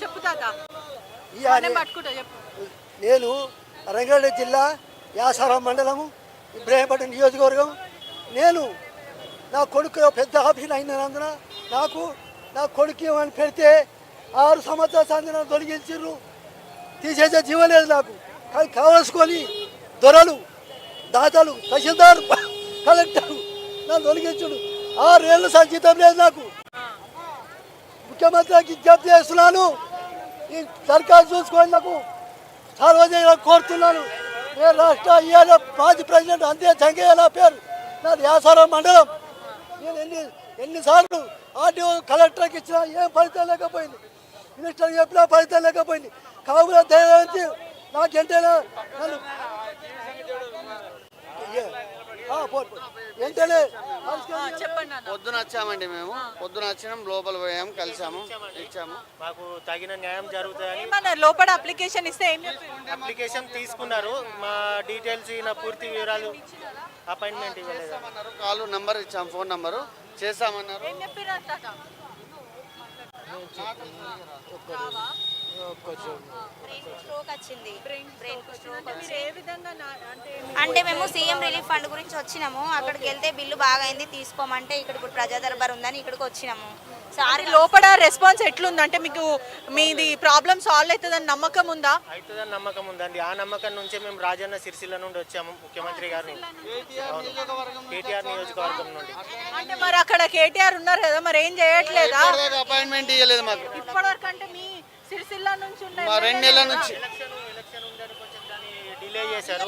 చెప్పు తాత. నేను పట్టుకుంటా చెప్పు. నేను రంగారెడ్డి జిల్లా యాసారం మండలము ఇబ్రాహీంపట్నం నియోజకవర్గం. నేను నా కొడుకు పెద్ద ఆఫీసర్ అయినందున నాకు నా కొడుకు ఏమని పెడితే ఆరు సంవత్సరాల సందిన తొలగించారు తీసేసే జీవం లేదు నాకు. కానీ కావలసుకొని దొరలు దాతలు తహసీల్దార్ కలెక్టర్ నన్ను తొలగించుడు ఆరేళ్ళు సంచితం లేదు నాకు. ముఖ్యమంత్రికి విజ్ఞప్తి చేస్తున్నాను. ఈ సర్కారు చూసుకునేందుకు నాకు సార్వజనిక కోరుతున్నాను. నేను రాష్ట్ర ఇవాళ మాజీ ప్రెసిడెంట్ అంతే జంగయ్య నా పేరు. నాది యాసారం మండలం. నేను ఎన్ని ఎన్నిసార్లు ఆర్టీఓ కలెక్టర్కి ఇచ్చినా ఏం ఫలితం లేకపోయింది. మినిస్టర్ చెప్పినా ఫలితం లేకపోయింది. కావున దయచేసి నాకెంటేనా నన్ను పొద్దున వచ్చామండి మేము. పొద్దున వచ్చినాం లోపల పోయాము కలిసాము ఇచ్చాము. మాకు తగిన న్యాయం జరుగుతుందని ఏమన్నారు లోపల అప్లికేషన్ ఇస్తే అప్లికేషన్ తీసుకున్నారు. మా డీటెయిల్స్ నా పూర్తి వివరాలు అపాయింట్మెంట్ ఇవ్వలేదు. కాలు నంబర్ ఇచ్చాము ఫోన్ నంబరు. చేస్తామన్నారు. ఏం చెప్పారు తాత రావా? స్ట్రోక్ వచ్చింది. బ్రెయిన్ స్ట్రోక్ మీరు ఏ విధంగా నా- అంటే మేము సీఎం రిలీఫ్ ఫండ్ గురించి వచ్చినాము. అక్కడికి వెళ్తే బిల్లు బాగా అయింది తీసుకోమంటే ఇక్కడ ఇప్పుడు ప్రజా దర్బార్ ఉందని ఇక్కడికి వచ్చినాము. సార్ లోపల రెస్పాన్స్ ఎట్లుంది అంటే మీకు మీది ప్రాబ్లం సాల్వ్ అవుతుందని నమ్మకం ఉందా? అవుతుందని నమ్మకం ఉందండి. ఆ నమ్మకం నుంచే మేము రాజన్న సిరిసిల్ల నుండి వచ్చాము ముఖ్యమంత్రి గారిని. కేటీఆర్ నియోజకవర్గం నుండి. అంటే మరి అక్కడ కేటీఆర్ ఉన్నారు కదా మరి ఏం చేయట్లేదా? అపాయింట్మెంట్ ఇవ్వలేదు మాకు. ఇప్పటివరకు అంటే మీ సిరిసిల్ల నుంచి ఉన్న రెండు నెలల నుంచి డిలే చేశారు.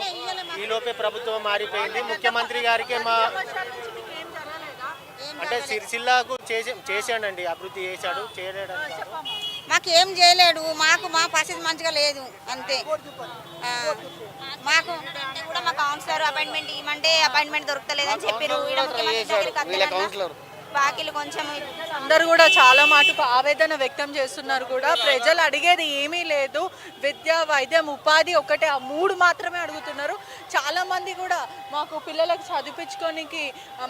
ఈ లోపే ప్రభుత్వం మారిపోయింది. ముఖ్యమంత్రి గారికి మా సంవత్సరాల నుంచి మీకు ఏం జరగలేదా? అంటే సిరిసిల్లాకు చేసి చేశాడండి అభివృద్ధి చేశాడు చేయలేడు. మాకు ఏం చేయలేడు. మాకు మా పరిస్థితి మంచిగా లేదు. అంతే. మాకు కూడా మా కౌన్సిలర్ అపాయింట్మెంట్ ఇవ్వమంటే అపాయింట్మెంట్ దొరకలేదని చెప్పారు ఈడ బాకీలు కొంచెం అందరూ కూడా చాలా మటుకు ఆవేదన వ్యక్తం చేస్తున్నారు కూడా. ప్రజలు అడిగేది ఏమీ లేదు. విద్య వైద్యం ఉపాధి ఒకటే. ఆ మూడు మాత్రమే అడుగుతున్నారు. చాలా మంది కూడా మాకు పిల్లలకు చదివించుకోనికి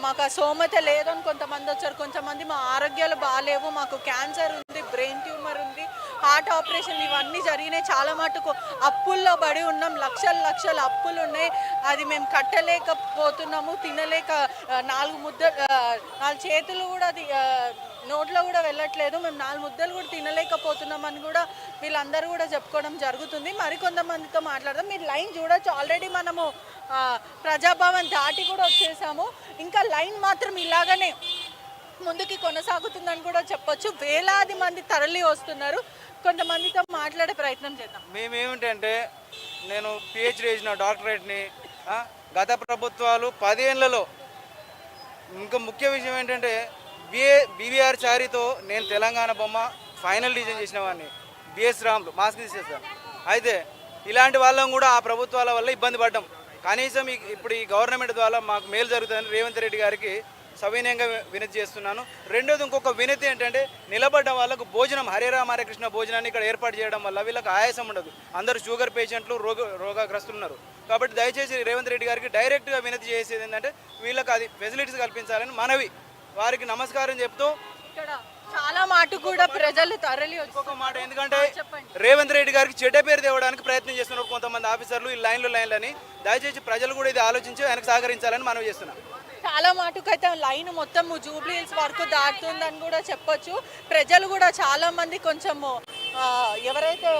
మాకు ఆ సోమత లేదని కొంతమంది వచ్చారు. కొంతమంది మా ఆరోగ్యాలు బాగాలేవు మాకు క్యాన్సర్ ఉంది బ్రెయిన్ ట్యూమర్ ఉంది. హార్ట్ ఆపరేషన్ ఇవన్నీ జరిగినాయి. చాలా మటుకు అప్పుల్లో పడి ఉన్నాం. లక్షల లక్షల అప్పులు ఉన్నాయి. అది మేము కట్టలేకపోతున్నాము తినలేక నాలుగు ముద్ద నాలుగు చేతులు కూడా అది నోట్లో కూడా వెళ్ళట్లేదు. మేము నాలుగు ముద్దలు కూడా తినలేకపోతున్నాం అని కూడా వీళ్ళందరూ కూడా చెప్పుకోవడం జరుగుతుంది. మరికొంతమందితో మాట్లాడదాం. మీరు లైన్ చూడొచ్చు. ఆల్రెడీ మనము ప్రజాభవన్ దాటి కూడా వచ్చేసాము. ఇంకా లైన్ మాత్రం ఇలాగనే ముందుకి కొనసాగుతుందని కూడా చెప్పొచ్చు. వేలాది మంది తరలి వస్తున్నారు కొంతమందితో మాట్లాడే ప్రయత్నం చేద్దాం. మేమేమిటంటే నేను పిహెచ్డి చేసిన డాక్టరేట్ని గత ప్రభుత్వాలు పదేళ్ళలో ఇంకా ముఖ్య విషయం ఏంటంటే బిఏ బీవీఆర్ చారితో నేను తెలంగాణ బొమ్మ ఫైనల్ డిజైన్ చేసిన వాడిని బిఎస్ రాములు మాస్క్ తీసేస్తాను అయితే ఇలాంటి వాళ్ళం కూడా ఆ ప్రభుత్వాల వల్ల ఇబ్బంది పడ్డాం. కనీసం ఇప్పుడు ఈ గవర్నమెంట్ ద్వారా మాకు మేలు జరుగుతుందని రేవంత్ రెడ్డి గారికి సవినయంగా వినతి చేస్తున్నాను. రెండోది ఇంకొక వినతి ఏంటంటే నిలబడ్డ వాళ్ళకు భోజనం హరే రామ హరే కృష్ణ భోజనాన్ని ఇక్కడ ఏర్పాటు చేయడం వల్ల వీళ్ళకి ఆయాసం ఉండదు. అందరూ షుగర్ పేషెంట్లు రోగ రోగగ్రస్తులు ఉన్నారు కాబట్టి దయచేసి రేవంత్ రెడ్డి గారికి డైరెక్ట్గా వినతి చేసేది ఏంటంటే వీళ్ళకి అది ఫెసిలిటీస్ కల్పించాలని మనవి. వారికి నమస్కారం చెప్తూ ఇక్కడ చాలా మాట కూడా ప్రజలు తరలి ఇంకొక మాట ఎందుకంటే. రేవంత్ రెడ్డి గారికి చెడ్డ పేరు తేవడానికి ప్రయత్నం చేస్తున్నారు కొంతమంది ఆఫీసర్లు ఈ లైన్లు లైన్లని. దయచేసి ప్రజలు కూడా ఇది ఆలోచించి ఆయనకు సహకరించాలని మనవి చేస్తున్నాం. చాలా మటుకైతే లైన్ మొత్తం జూబ్లీ హిల్స్ వరకు దాటుతుందని కూడా చెప్పొచ్చు. ప్రజలు కూడా చాలా మంది కొంచెము ఎవరైతే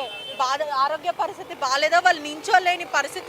బాధ ఆరోగ్య పరిస్థితి బాగాలేదో వాళ్ళు నించోలేని పరిస్థితి